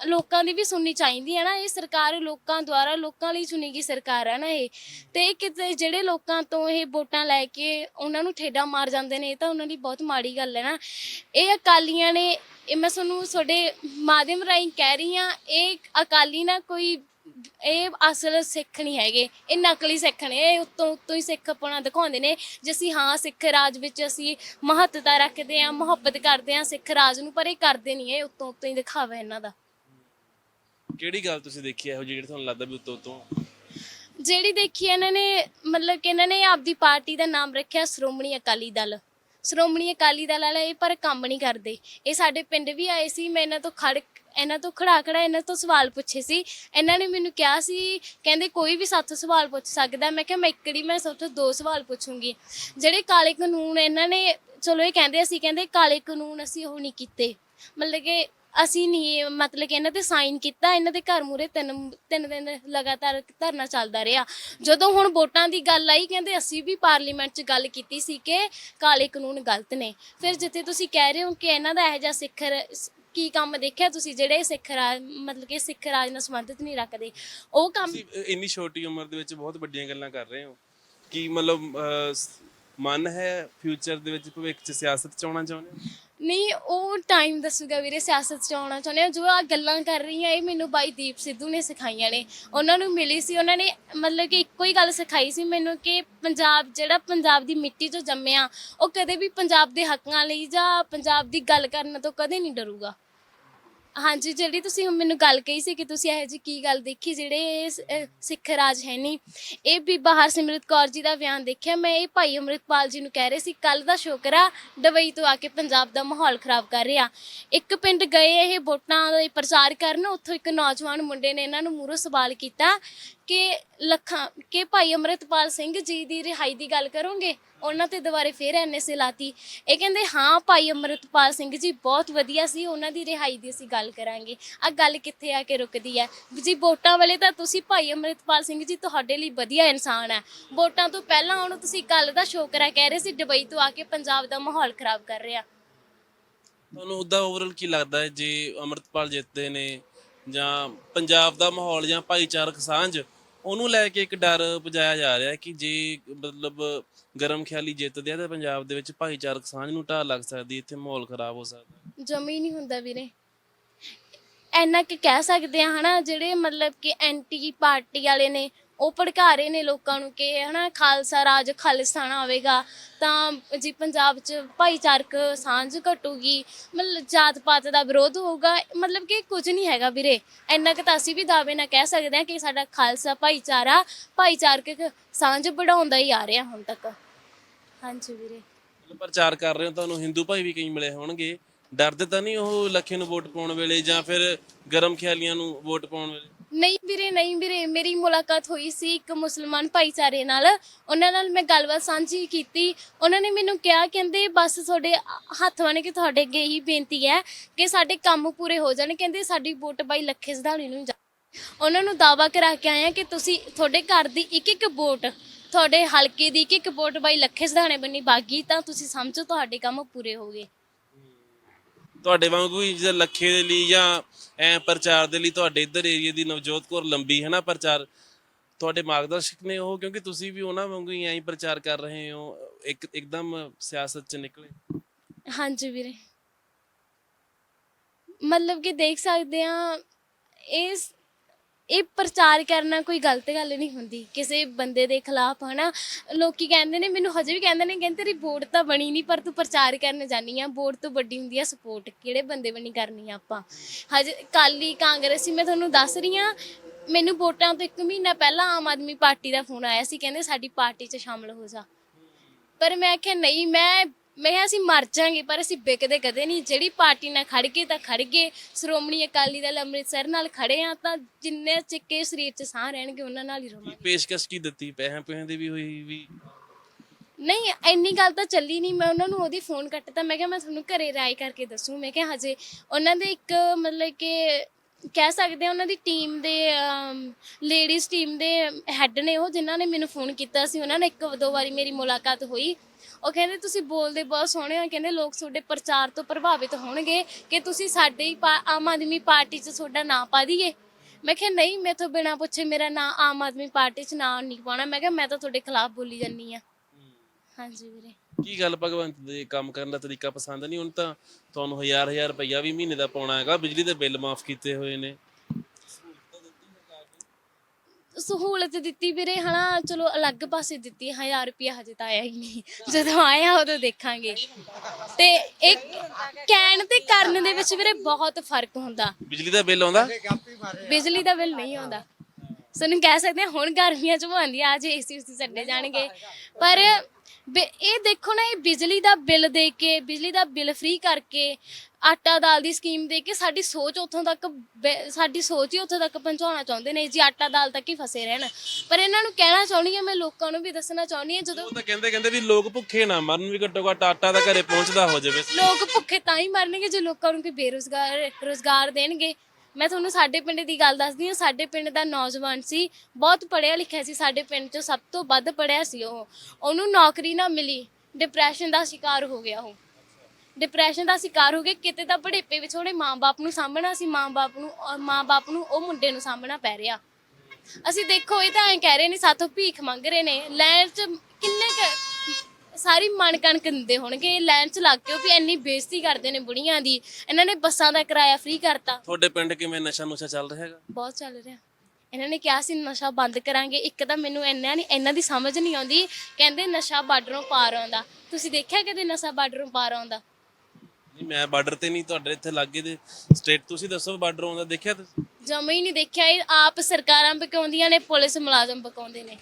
[SPEAKER 1] ਲੋਕਾਂ ਦੀ ਵੀ ਸੁਣਨੀ ਚਾਹੀਦੀ ਹੈ ਨਾ, ਇਹ ਸਰਕਾਰ ਲੋਕਾਂ ਦੁਆਰਾ, ਲੋਕਾਂ ਲਈ ਚੁਣੀ ਗਈ ਸਰਕਾਰ ਹੈ ਨਾ ਇਹ। ਤੇ ਇਹ ਕਿਤੇ ਜਿਹੜੇ ਲੋਕਾਂ ਤੋਂ ਇਹ ਵੋਟਾਂ ਲੈ ਕੇ ਉਹਨਾਂ ਨੂੰ ਠੇਡਾ ਮਾਰ ਜਾਂਦੇ ਨੇ, ਇਹ ਤਾਂ ਉਹਨਾਂ ਲਈ ਬਹੁਤ ਮਾੜੀ ਗੱਲ ਹੈ ਨਾ। ਇਹ ਅਕਾਲੀਆਂ ਨੇ, ਇਹ ਮੈਂ ਤੁਹਾਨੂੰ ਤੁਹਾਡੇ ਮਾਧਿਅਮ ਰਾਹੀਂ ਕਹਿ ਰਹੀ ਹਾਂ, ਇਹ ਅਕਾਲੀ ਨਾ ਕੋਈ ਇਹ ਅਸਲ ਸਿੱਖ ਨਹੀਂ ਹੈਗੇ ਇਹ ਨਕਲੀ ਸਿੱਖ ਨੇ ਇਹ ਉੱਤੋਂ ਉੱਤੋਂ ਹੀ ਸਿੱਖਪਣਾ ਦਿਖਾਉਂਦੇ ਨੇ ਜੇ ਅਸੀਂ ਹਾਂ ਸਿੱਖ ਰਾਜ ਵਿੱਚ ਅਸੀਂ ਮਹੱਤਤਾ ਰੱਖਦੇ ਹਾਂ ਮੁਹੱਬਤ ਕਰਦੇ ਹਾਂ ਸਿੱਖ ਰਾਜ ਨੂੰ ਪਰ ਇਹ ਕਰਦੇ ਨਹੀਂ ਇਹ ਉੱਤੋਂ ਉੱਤੋਂ ਹੀ ਦਿਖਾਵਾ ਇਹਨਾਂ ਦਾ।
[SPEAKER 2] ਕਿਹੜੀ ਗੱਲ ਤੁਸੀਂ ਦੇਖੀ ਹੈ ਇਹੋ ਜਿਹੀ ਜਿਹੜੀ ਤੁਹਾਨੂੰ ਲੱਗਦਾ ਵੀ ਉੱਤੋਂ ਉੱਤੋਂ?
[SPEAKER 1] ਜਿਹੜੀ ਦੇਖੀ ਇਹਨਾਂ ਨੇ ਮਤਲਬ ਕਿ ਇਹਨਾਂ ਨੇ ਆਪਦੀ ਪਾਰਟੀ ਦਾ ਨਾਮ ਰੱਖਿਆ ਸ਼੍ਰੋਮਣੀ ਅਕਾਲੀ ਦਲ। ਸ਼੍ਰੋਮਣੀ ਅਕਾਲੀ ਦਲ ਵਾਲੇ ਇਹ ਪਰ ਕੰਮ ਨਹੀਂ ਕਰਦੇ। ਇਹ ਸਾਡੇ ਪਿੰਡ ਵੀ ਆਏ ਸੀ ਮੈਂ ਇਹਨਾਂ ਤੋਂ ਖੜ ਇਹਨਾਂ ਤੋਂ ਖੜਾ ਖੜਾ ਇਹਨਾਂ ਤੋਂ ਸਵਾਲ ਪੁੱਛੇ ਸੀ। ਇਹਨਾਂ ਨੇ ਮੈਨੂੰ ਕਿਹਾ ਸੀ, ਕਹਿੰਦੇ ਕੋਈ ਵੀ ਸਾਥੋਂ ਸਵਾਲ ਪੁੱਛ ਸਕਦਾ। ਮੈਂ ਕਿਹਾ ਮੈਂ ਇੱਕੜੀ ਮੈਂ ਸਭ ਤੋਂ ਦੋ ਸਵਾਲ ਪੁੱਛੂੰਗੀ। ਜਿਹੜੇ ਕਾਲੇ ਕਾਨੂੰਨ ਇਹਨਾਂ ਨੇ, ਚਲੋ ਇਹ ਕਹਿੰਦੇ ਅਸੀਂ, ਕਹਿੰਦੇ ਕਾਲੇ ਕਾਨੂੰਨ ਅਸੀਂ ਉਹ ਨਹੀਂ ਕੀਤੇ। ਮਤਲਬ ਕਿ ਅਸੀਂ ਨਹੀਂ, ਮਤਲਬ ਕਿ ਇਹਨਾਂ ਤੇ ਸਾਈਨ ਕੀਤਾ, ਇਹਨਾਂ ਦੇ ਘਰ ਮੂਰੇ ਤਿੰਨ ਤਿੰਨ ਦਿਨ ਲਗਾਤਾਰ ਧਰਨਾ ਚੱਲਦਾ ਰਿਹਾ। ਜਦੋਂ ਹੁਣ ਵੋਟਾਂ ਦੀ ਗੱਲ ਆਈ, ਕਹਿੰਦੇ ਅਸੀਂ ਵੀ ਪਾਰਲੀਮੈਂਟ 'ਚ ਗੱਲ ਕੀਤੀ ਸੀ ਕਿ ਕਾਲੇ ਕਾਨੂੰਨ ਗਲਤ ਨੇ। ਫਿਰ ਜਿੱਥੇ ਤੁਸੀਂ ਕਹਿ ਰਹੇ ਹੋ ਕਿ ਇਹਨਾਂ ਦਾ ਇਹੋ ਜਿਹਾ ਸਿਖਰ ਕੀ ਕੰਮ ਦੇਖਿਆ ਤੁਸੀਂ ਜਿਹੜੇ ਸਿੱਖ ਰਾਜ ਮਤਲਬ ਕਿ ਸਿੱਖ ਰਾਜ ਨਾਲ ਸੰਬੰਧਿਤ ਨਹੀਂ ਰੱਖਦੇ? ਉਹ ਕੰਮ
[SPEAKER 2] ਤੁਸੀਂ ਇੰਨੀ ਛੋਟੀ ਉਮਰ ਦੇ ਵਿੱਚ ਬਹੁਤ ਵੱਡੀਆਂ ਗੱਲਾਂ ਕਰ ਰਹੇ ਹੋ। ਕੀ ਮਤਲਬ ਸ- ਮਨ ਹੈ ਫਿਊਚਰ ਦੇ ਵਿੱਚ ਭਵਿੱਖ 'ਚ ਸਿਆਸਤ 'ਚ ਆਉਣਾ ਚਾਹੁੰਦੇ ਹੋ?
[SPEAKER 1] ਨਹੀਂ ਉਹ ਟਾਈਮ ਦੱਸੂਗਾ ਵੀਰੇ ਸਿਆਸਤ 'ਚ ਆਉਣਾ ਚਾਹੁੰਦੇ ਆ ਜੋ ਆ ਗੱਲਾਂ ਕਰ ਰਹੀ ਆ ਇਹ ਮੈਨੂੰ ਬਾਈ ਦੀਪ ਸਿੱਧੂ ਨੇ ਸਿਖਾਈਆਂ ਨੇ। ਉਹਨਾਂ ਨੂੰ ਮਿਲੀ ਸੀ ਉਹਨਾਂ ਨੇ ਮਤਲਬ ਕਿ ਇੱਕੋ ਹੀ ਗੱਲ ਸਿਖਾਈ ਸੀ ਮੈਨੂੰ ਕਿ ਪੰਜਾਬ ਜਿਹੜਾ ਪੰਜਾਬ ਦੀ ਮਿੱਟੀ 'ਚੋਂ ਜੰਮਿਆ ਉਹ ਕਦੇ ਵੀ ਪੰਜਾਬ ਦੇ ਹੱਕਾਂ ਲਈ ਜਾਂ ਪੰਜਾਬ ਦੀ ਗੱਲ ਕਰਨ ਤੋਂ ਕਦੇ ਨਹੀਂ ਡਰੂਗਾ। ਹਾਂਜੀ, ਜਿਹੜੀ ਤੁਸੀਂ ਹੁਣ ਮੈਨੂੰ ਗੱਲ ਕਹੀ ਸੀ ਕਿ ਤੁਸੀਂ ਇਹੋ ਜਿਹੀ ਕੀ ਗੱਲ ਦੇਖੀ, ਜਿਹੜੇ ਇਹ ਸ- ਅਹ ਸਿੱਖ ਰਾਜ ਹੈ ਨਹੀਂ, ਇਹ ਬੀਬਾ ਹਰਸਿਮਰਤ ਕੌਰ ਜੀ ਦਾ ਬਿਆਨ ਦੇਖਿਆ, ਮੈਂ ਇਹ ਭਾਈ ਅੰਮ੍ਰਿਤਪਾਲ ਜੀ ਨੂੰ ਕਹਿ ਰਹੇ ਸੀ ਕੱਲ ਦਾ ਸ਼ੋਕਰਾ ਦੁਬਈ ਤੋਂ ਆ ਕੇ ਪੰਜਾਬ ਦਾ ਮਾਹੌਲ ਖਰਾਬ ਕਰ ਰਿਹਾ। ਇੱਕ ਪਿੰਡ ਗਏ, ਇਹ ਵੋਟਾਂ ਦਾ ਪ੍ਰਚਾਰ ਕਰਨ, ਉੱਥੋਂ ਇੱਕ ਨੌਜਵਾਨ ਮੁੰਡੇ ਨੇ ਇਹਨਾਂ ਨੂੰ ਮੂਹਰੋਂ ਸਵਾਲ ਕੀਤਾ ਕਿ ਲੱਖਾਂ, ਕਿ ਭਾਈ ਅੰਮ੍ਰਿਤਪਾਲ ਸਿੰਘ ਜੀ ਦੀ ਰਿਹਾਈ ਦੀ ਗੱਲ ਕਰੋਗੇ, ਉਹਨਾਂ ਤੇ ਦੁਬਾਰੇ ਫੇਰ ਐਨਐਸਏ ਲਾਤੀ। ਇਹ ਕਹਿੰਦੇ, ਹਾਂ, ਭਾਈ ਅੰਮ੍ਰਿਤਪਾਲ ਸਿੰਘ ਜੀ ਬਹੁਤ ਵਧੀਆ ਸੀ, ਉਹਨਾਂ ਦੀ ਰਿਹਾਈ ਦੀ ਅਸੀਂ ਗੱਲ ਕਰਾਂਗੇ। ਆ ਗੱਲ ਕਿੱਥੇ ਆ ਕੇ ਰੁਕਦੀ ਹੈ? ਜੀ, ਵੋਟਾਂ ਵੇਲੇ ਤਾਂ ਤੁਸੀਂ ਭਾਈ ਅੰਮ੍ਰਿਤਪਾਲ ਸਿੰਘ ਜੀ ਤੁਹਾਡੇ ਲਈ ਵਧੀਆ ਇਨਸਾਨ ਹੈ। ਵੋਟਾਂ ਤੋਂ ਪਹਿਲਾਂ ਉਹਨੂੰ ਤੁਸੀਂ ਗੱਲ ਦਾ ਸ਼ੋਕਰਾ ਕਹਿ ਰਹੇ ਸੀ ਦੁਬਈ ਤੋਂ ਆ ਕੇ ਪੰਜਾਬ ਦਾ ਮਾਹੌਲ ਖਰਾਬ ਕਰ ਰਿਹਾ।
[SPEAKER 2] ਤੁਹਾਨੂੰ ਉਹਦਾ ਓਵਰਆਲ ਕੀ ਲੱਗਦਾ ਹੈ? ਜੇ ਅਮਰਤਪਾਲ ਜਿੱਤਦੇ ਨੇ ਜਾਂ ਪੰਜਾਬ ਦਾ ਮਾਹੌਲ ਜਾਂ ਭਾਈਚਾਰਕ ਸਾਂਝ, ਉਹਨੂੰ ਲੈ ਕੇ ਇੱਕ ਡਰ ਪਜਾਇਆ ਜਾ ਰਿਹਾ ਕਿ ਜੇ ਮਤਲਬ ਗਰਮ ਖਿਆਲੀ ਜਿੱਤਦੇ ਆ ਤਾਂ ਪੰਜਾਬ ਦੇ ਵਿੱਚ ਭਾਈਚਾਰਕ ਸਾਂਝ ਨੂੰ ਢਾਹ ਲੱਗ ਸਕਦੀ, ਇੱਥੇ ਮਾਹੌਲ ਖਰਾਬ ਹੋ ਸਕਦਾ ਹੈ।
[SPEAKER 1] ਜਮੀ ਨਹੀਂ ਹੁੰਦਾ ਵੀਰੇ ਇੰਨਾ ਕਿ ਕਹਿ ਸਕਦੇ ਆ ਹਨਾ, ਜਿਹੜੇ ਮਤਲਬ ਕਿ ਐਂਟੀ ਪਾਰਟੀ ਵਾਲੇ ਨੇ ਉਹ ਭੜਕਾ ਰਹੇ ਨੇ ਲੋਕਾਂ ਨੂੰ ਕਿ ਹਨਾ ਖਾਲਸਾ ਰਾਜ ਖਾਲਿਸਤਾਨਾ ਆਵੇਗਾ, ਤਾਂ ਜੀ ਪੰਜਾਬ 'ਚ ਭਾਈਚਾਰਕ ਸਾਂਝ ਘਟੂਗੀ, ਮਤਲਬ ਜਾਤ ਪਾਤ ਦਾ ਵਿਰੋਧ ਹੋਊਗਾ, ਮਤਲਬ ਕਿ ਕੁਝ ਨਹੀਂ ਹੈਗਾ ਵੀਰੇ। ਇੰਨਾ ਕਿ ਤਾਂ ਅਸੀਂ ਵੀ ਦਾਅਵੇ ਨਾਲ ਕਹਿ ਸਕਦੇ ਹਾਂ ਕਿ ਸਾਡਾ ਖਾਲਸਾ ਭਾਈਚਾਰਾ ਭਾਈਚਾਰਕ ਸਾਂਝ ਵਧਾਉਂਦਾ ਹੀ ਆ ਰਿਹਾ ਹੁਣ ਤੱਕ। ਹਾਂਜੀ ਵੀਰੇ।
[SPEAKER 2] ਪ੍ਰਚਾਰ ਕਰ ਰਹੇ ਹੋ, ਤੁਹਾਨੂੰ ਹਿੰਦੂ ਭਾਈ ਵੀ ਕਈ ਮਿਲੇ ਹੋਣਗੇ। ਡਰਦੇ ਤਾਂ ਨਹੀਂ ਉਹ ਲੱਖੇ ਨੂੰ ਵੋਟ ਪਾਉਣ ਵੇਲੇ ਜਾਂ ਫਿਰ ਗਰਮ ਖਿਆਲੀਆਂ ਨੂੰ ਵੋਟ ਪਾਉਣ ਵੇਲੇ?
[SPEAKER 1] ਨਹੀਂ ਵੀਰੇ ਨਹੀਂ ਵੀਰੇ। ਮੇਰੀ ਮੁਲਾਕਾਤ ਹੋਈ ਸੀ ਇੱਕ ਮੁਸਲਮਾਨ ਭਾਈਚਾਰੇ ਨਾਲ। ਉਹਨਾਂ ਨਾਲ ਮੈਂ ਗੱਲਬਾਤ ਸਾਂਝੀ ਕੀਤੀ। ਉਹਨਾਂ ਨੇ ਮੈਨੂੰ ਕਿਹਾ, ਕਹਿੰਦੇ ਬਸ ਤੁਹਾਡੇ ਹੱਥ ਬਣ ਕੇ ਤੁਹਾਡੇ ਅੱਗੇ ਹੀ ਬੇਨਤੀ ਹੈ ਕਿ ਸਾਡੇ ਕੰਮ ਪੂਰੇ ਹੋ ਜਾਣ। ਕਹਿੰਦੇ ਸਾਡੀ ਵੋਟ ਬਾਈ ਲੱਖੇ ਸਧਾਣੀ ਨੂੰ ਜਾ ਉਹਨਾਂ ਨੂੰ ਦਾਵਾ ਕਰਾ ਕੇ ਆਏ ਆ ਕਿ ਤੁਸੀਂ ਤੁਹਾਡੇ ਘਰ ਦੀ ਇੱਕ ਇੱਕ ਵੋਟ, ਤੁਹਾਡੇ ਹਲਕੇ ਦੀ ਇੱਕ ਇੱਕ ਵੋਟ ਬਾਈ ਲੱਖੇ ਸਧਾਣੇ ਬੰਨੀ ਬਾਗੀ, ਤਾਂ ਤੁਸੀਂ ਸਮਝੋ ਤੁਹਾਡੇ ਕੰਮ ਪੂਰੇ ਹੋ ਗਏ।
[SPEAKER 2] ਤੁਹਾਡੇ ਵਾਂਗੂ ਹੀ ਜਿਹੜਾ ਲੱਖੇ ਦੇ ਲਈ ਜਾਂ ਐ ਪ੍ਰਚਾਰ ਦੇ ਲਈ ਤੁਹਾਡੇ ਇੱਧਰ ਏਰੀਆ ਦੀ ਨਵਜੋਤ ਕੌਰ ਲੰਬੀ ਹੈ ਨਾ ਪ੍ਰਚਾਰ। ਤੁਹਾਡੇ ਮਾਰਗਦਰਸ਼ਕ ਨੇ ਉਹ, ਕਿਉਂਕਿ ਤੁਸੀਂ ਵੀ ਉਹਨਾਂ ਵਾਂਗੂ ਹੀ ਐਂ ਪ੍ਰਚਾਰ ਕਰ ਰਹੇ ਹੋ, ਇੱਕ, ਇੱਕਦਮ ਸਿਆਸਤ ਚ ਨਿਕਲੇ।
[SPEAKER 1] ਹਾਂਜੀ ਵੀਰੇ। ਮਤਲਬ ਕਿ ਦੇਖ ਸਕਦੇ ਆ ਇਸ ਇਹ ਪ੍ਰਚਾਰ ਕਰਨਾ ਕੋਈ ਗਲਤ ਗੱਲ ਨਹੀਂ ਹੁੰਦੀ। ਕਿਸੇ ਬੰਦੇ ਦੇ ਖਿਲਾਫ, ਹਨਾ? ਲੋਕੀ ਕਹਿੰਦੇ ਨੇ, ਮੈਨੂੰ ਹਜੇ ਵੀ ਕਹਿੰਦੇ ਨੇ, ਕਹਿੰਦੇ ਤੇਰੀ ਵੋਟ ਤਾਂ ਬਣੀ ਨਹੀਂ, ਪਰ ਤੂੰ ਪ੍ਰਚਾਰ ਕਰਨ ਜਾਨੀ ਆ। ਵੋਟ ਤੋਂ ਵੱਡੀ ਹੁੰਦੀ ਆ ਸਪੋਰਟ ਕਿਹੜੇ ਬੰਦੇ ਬਣੀ ਕਰਨੀ ਆ ਆਪਾਂ? ਹਜੇ ਕਾਲੀ ਕਾਂਗਰਸੀ, ਮੈਂ ਤੁਹਾਨੂੰ ਦੱਸ ਰਹੀ ਆ, ਮੈਨੂੰ ਵੋਟਾਂ ਤੋਂ ਇੱਕ ਮਹੀਨਾ ਪਹਿਲਾਂ ਆਮ ਆਦਮੀ ਪਾਰਟੀ ਦਾ ਫੋਨ ਆਇਆ ਸੀ, ਕਹਿੰਦੇ ਸਾਡੀ ਪਾਰਟੀ 'ਚ ਸ਼ਾਮਲ ਹੋ ਜਾ। ਪਰ ਮੈਂ ਆਖਿਆ, ਨਹੀਂ, ਮੈਂ ਮੈਂ ਕਿਹਾ ਅਸੀਂ ਮਰ ਜਾਾਂਗੇ ਪਰ ਅਸੀਂ ਵਿਕਦੇ ਕਦੇ ਨਹੀਂ। ਜਿਹੜੀ ਪਾਰਟੀ ਨਾਲ ਖੜ ਗਏ ਤਾਂ ਖੜ ਗਏ। ਸ਼੍ਰੋਮਣੀ ਅਕਾਲੀ ਦਲ ਅੰਮ੍ਰਿਤਸਰ ਨਾਲ ਖੜੇ ਆ ਤਾਂ ਜਿੰਨੇ ਚਿੱਕੇ ਸਰੀਰ 'ਚ ਸਾਹ ਰਹਿਣਗੇ ਉਹਨਾਂ ਨਾਲ ਹੀ ਰਵਾਂਗੇ।
[SPEAKER 2] ਪੇਸ਼ਕਸ਼ ਕੀ ਦਿੱਤੀ? ਪੈਸਿਆਂ ਪੈਸਿਆਂ ਦੀ ਵੀ ਹੋਈ ਵੀ?
[SPEAKER 1] ਨਹੀਂ ਇੰਨੀ ਗੱਲ ਤਾਂ ਚੱਲੀ ਨਹੀਂ। ਮੈਂ ਉਹਨਾਂ ਨੂੰ ਉਹਦੀ ਫੋਨ ਕੱਟਤਾ। ਮੈਂ ਕਿਹਾ ਮੈਂ ਤੁਹਾਨੂੰ ਘਰੇ ਰਾਏ ਕਰਕੇ ਦੱਸੂ। ਮੈਂ ਕਿਹਾ ਹਜੇ ਉਹਨਾਂ ਦੇ ਇੱਕ ਮਤਲਬ ਕਿ ਕਹਿ ਸਕਦੇ ਆ ਉਹਨਾਂ ਦੀ ਟੀਮ ਦੇ ਲੇਡੀਜ਼ ਟੀਮ ਦੇ ਹੈੱਡ ਨੇ ਉਹ ਜਿਨ੍ਹਾਂ ਨੇ ਮੈਨੂੰ ਫੋਨ ਕੀਤਾ ਸੀ। ਉਹਨਾਂ ਨੇ ਇੱਕ ਦੋ ਵਾਰੀ ਮੇਰੀ ਮੁਲਾਕਾਤ ਹੋਈ। ਉਹ ਕਹਿੰਦੇ ਤੁਸੀਂ ਬੋਲਦੇ ਬਹੁਤ ਸੋਹਣੇ ਹੋ ਕਹਿੰਦੇ ਲੋਕ ਤੁਹਾਡੇ ਪ੍ਰਚਾਰ ਤੋਂ ਪ੍ਰਭਾਵਿਤ ਹੋਣਗੇ ਕਿ ਤੁਸੀਂ ਸਾਡੇ ਹੀ ਪਾ- ਆਮ ਆਦਮੀ ਪਾਰਟੀ 'ਚ ਤੁਹਾਡਾ ਨਾਂ ਪਾ ਦਈਏ। ਮੈਂ ਕਿਹਾ, ਨਹੀਂ ਮੈਥੋਂ ਬਿਨਾਂ ਪੁੱਛੇ ਮੇਰਾ ਨਾਂ ਆਮ ਆਦਮੀ ਪਾਰਟੀ 'ਚ ਨਾਂ ਨਹੀਂ ਪਾਉਣਾ। ਮੈਂ ਕਿਹਾ, ਮੈਂ ਤਾਂ ਤੁਹਾਡੇ ਖਿਲਾਫ ਬੋਲੀ ਜਾਂਦੀ ਆ। ਹਾਂਜੀ ਵੀਰੇ।
[SPEAKER 2] ਕੀ ਗੱਲ ਭਗਵੰਤ ਦੇ ਕੰਮ ਕਰਨ ਦਾ ਤਰੀਕਾ ਪਸੰਦ ਨਹੀਂ? ਹੁਣ ਤਾਂ ਤੁਹਾਨੂੰ ਹਜ਼ਾਰ ਹਜ਼ਾਰ ਰੁਪਈਆ ਵੀ ਮਹੀਨੇ ਦਾ ਪਾਉਣਾ ਹੈਗਾ। ਬਿਜਲੀ ਦੇ ਬਿੱਲ ਮਾਫ ਕੀਤੇ ਹੋਏ ਨੇ।
[SPEAKER 1] ਸਹੂਲਤ ਦਿੱਤੀ ਵੀਰੇ ਹਨਾ? ਚਲੋ ਅਲੱਗ ਪਾਸੇ ਦਿੱਤੀ 1000 ਰੁਪਿਆ ਹਜੇ ਤਾਂ ਆਇਆ ਹੀ ਨਹੀਂ। ਜਦੋਂ ਆਇਆ ਉਦੋਂ ਦੇਖਾਂਗੇ। ਤੇ ਇੱਕ ਕਹਿਣ ਤੇ ਕਰਨ ਦੇ ਵਿੱਚ ਵੀਰੇ ਬਹੁਤ ਫ਼ਰਕ ਹੁੰਦਾ।
[SPEAKER 2] ਬਿਜਲੀ ਦਾ ਬਿੱਲ ਆਉਂਦਾ।
[SPEAKER 1] ਬਿਜਲੀ ਦਾ ਬਿੱਲ ਨਹੀਂ ਆਉਂਦਾ। ਸਾਨੂੰ ਕਹਿ ਸਕਦੇ ਹਾਂ ਹੁਣ ਗਰਮੀਆਂ ਚ ਆਉਂਦੀ ਆ ਅੱਜ ਏਸੀ ਉਸੀ ਛੱਡੇ ਜਾਣਗੇ। ਪਰ ਬਿ- ਇਹ ਦੇਖੋ ਨਾ ਇਹ ਬਿਜਲੀ ਦਾ ਬਿੱਲ ਦੇ ਕੇ ਬਿਜਲੀ ਦਾ ਬਿੱਲ ਫ੍ਰੀ ਕਰਕੇ ਆਟਾ ਦਾਲ ਦੀ ਸਕੀਮ ਦੇ ਕੇ ਸਾਡੀ ਸੋਚ ਉੱਥੋਂ ਤੱਕ ਬੈ- ਸਾਡੀ ਸੋਚ ਹੀ ਉੱਥੋਂ ਤੱਕ ਪਹੁੰਚਾਉਣਾ ਚਾਹੁੰਦੇ ਨੇ ਜੀ ਆਟਾ ਦਾਲ ਤੱਕ ਹੀ ਫਸੇ ਰਹਿਣ। ਪਰ ਇਹਨਾਂ ਨੂੰ ਕਹਿਣਾ ਚਾਹੁੰਦੀ ਹਾਂ ਮੈਂ ਲੋਕਾਂ ਨੂੰ ਵੀ ਦੱਸਣਾ ਚਾਹੁੰਦੀ ਹਾਂ ਜਦੋਂ
[SPEAKER 2] ਉਹ ਤਾਂ ਕਹਿੰਦੇ ਕਹਿੰਦੇ ਵੀ ਲੋਕ ਭੁੱਖੇ ਨਾ ਮਰਨ ਵੀ ਘੱਟੋ ਘੱਟ ਆਟਾ ਤਾਂ ਘਰੇ ਪਹੁੰਚਦਾ ਹੋ ਜਾਵੇ।
[SPEAKER 1] ਲੋਕ ਭੁੱਖੇ ਤਾਂ ਹੀ ਮਰਨਗੇ ਜੇ ਲੋਕਾਂ ਨੂੰ ਕੋਈ ਬੇਰੁਜ਼ਗਾਰ ਰੋਜ਼ਗਾਰ ਦੇਣਗੇ। ਮੈਂ ਤੁਹਾਨੂੰ ਸਾਡੇ ਪਿੰਡ ਦੀ ਗੱਲ ਦੱਸਦੀ ਹਾਂ। ਸਾਡੇ ਪਿੰਡ ਦਾ ਨੌਜਵਾਨ ਸੀ, ਬਹੁਤ ਪੜ੍ਹਿਆ ਲਿਖਿਆ ਸੀ। ਸਾਡੇ ਪਿੰਡ 'ਚੋਂ ਸਭ ਤੋਂ ਵੱਧ ਪੜ੍ਹਿਆ ਸੀ ਉਹ। ਉਹਨੂੰ ਨੌਕਰੀ ਨਾ ਮਿਲੀ ਡਿਪਰੈਸ਼ਨ ਦਾ ਸ਼ਿਕਾਰ ਹੋ ਗਿਆ ਉਹ। ਡਿਪਰੈਸ਼ਨ ਦਾ ਸ਼ਿਕਾਰ ਹੋ ਗਿਆ ਕਿਤੇ ਤਾਂ ਬੜੇਪੇ ਵਿੱਚ ਉਹਨੇ ਮਾਂ-ਬਾਪ ਨੂੰ ਸਾਂਭਣਾ ਸੀ ਮਾਂ-ਬਾਪ ਨੂੰ ਔਰ ਮਾਂ-ਬਾਪ ਨੂੰ ਉਹ ਮੁੰਡੇ ਨੂੰ ਸਾਂਭਣਾ ਪੈ ਰਿਹਾ। ਅਸੀਂ ਦੇਖੋ, ਇਹ ਤਾਂ ਐਂ ਕਹਿ ਰਹੇ ਨੇ, ਸਾਥੋਂ ਭੀਖ ਮੰਗ ਰਹੇ ਨੇ। ਲੈਣ 'ਚ ਕਿੰਨੇ ਕੁ ਸਾਰੀ ਮਨ ਕਣਕ ਦਿੰਦੇ ਹੋਣਗੇ ਲਾਈਨ 'ਚ ਲੱਗ ਕੇ ਵੀ ਇੰਨੀ ਬੇਇੱਜ਼ਤੀ ਕਰਦੇ ਨੇ ਬੁੜੀਆਂ ਦੀ। ਇਹਨਾਂ ਨੇ ਬੱਸਾਂ ਦਾ ਕਿਰਾਇਆ ਫ੍ਰੀ ਕਰਤਾ।
[SPEAKER 2] ਤੁਹਾਡੇ ਪਿੰਡ ਕਿਵੇਂ ਨਸ਼ਾ ਨੁਸ਼ਾ ਚੱਲ ਰਿਹਾ ਹੈਗਾ?
[SPEAKER 1] ਬਹੁਤ ਚੱਲ ਰਿਹਾ। ਇਹਨਾਂ ਨੇ ਕਿਹਾ ਸੀ ਨਸ਼ਾ ਬੰਦ ਕਰਾਂਗੇ। ਇੱਕ ਤਾਂ ਮੈਨੂੰ ਇੰਨਾ ਨਹੀਂ ਇਹਨਾਂ ਦੀ ਸਮਝ ਨਹੀਂ ਆਉਂਦੀ। ਕਹਿੰਦੇ ਨਸ਼ਾ ਬਾਰਡਰੋਂ ਪਾਰ ਆਉਂਦਾ। ਤੁਸੀਂ ਦੇਖਿਆ ਕਦੇ ਨਸ਼ਾ ਬਾਰਡਰੋਂ ਪਾਰ ਆਉਂਦਾ?
[SPEAKER 2] ਨਹੀਂ ਮੈਂ ਬਾਰਡਰ ਤੇ ਨਹੀਂ ਤੁਹਾਡੇ ਇੱਥੇ ਲਾਗੇ ਦੇ ਸਟੇਟ ਤੁਸੀਂ ਦੱਸੋ ਬਾਰਡਰ ਆਉਂਦਾ ਦੇਖਿਆ ਤੁਸੀਂ?
[SPEAKER 1] ਜਮਾ ਹੀ ਨਹੀਂ ਦੇਖਿਆ। ਇਹ ਆਪ ਸਰਕਾਰਾਂ ਬਕਾਉਂਦੀਆਂ ਨੇ ਪੁਲਿਸ ਮੁਲਾਜ਼ਮ ਬਕਾਉਂਦੇ ਨੇ।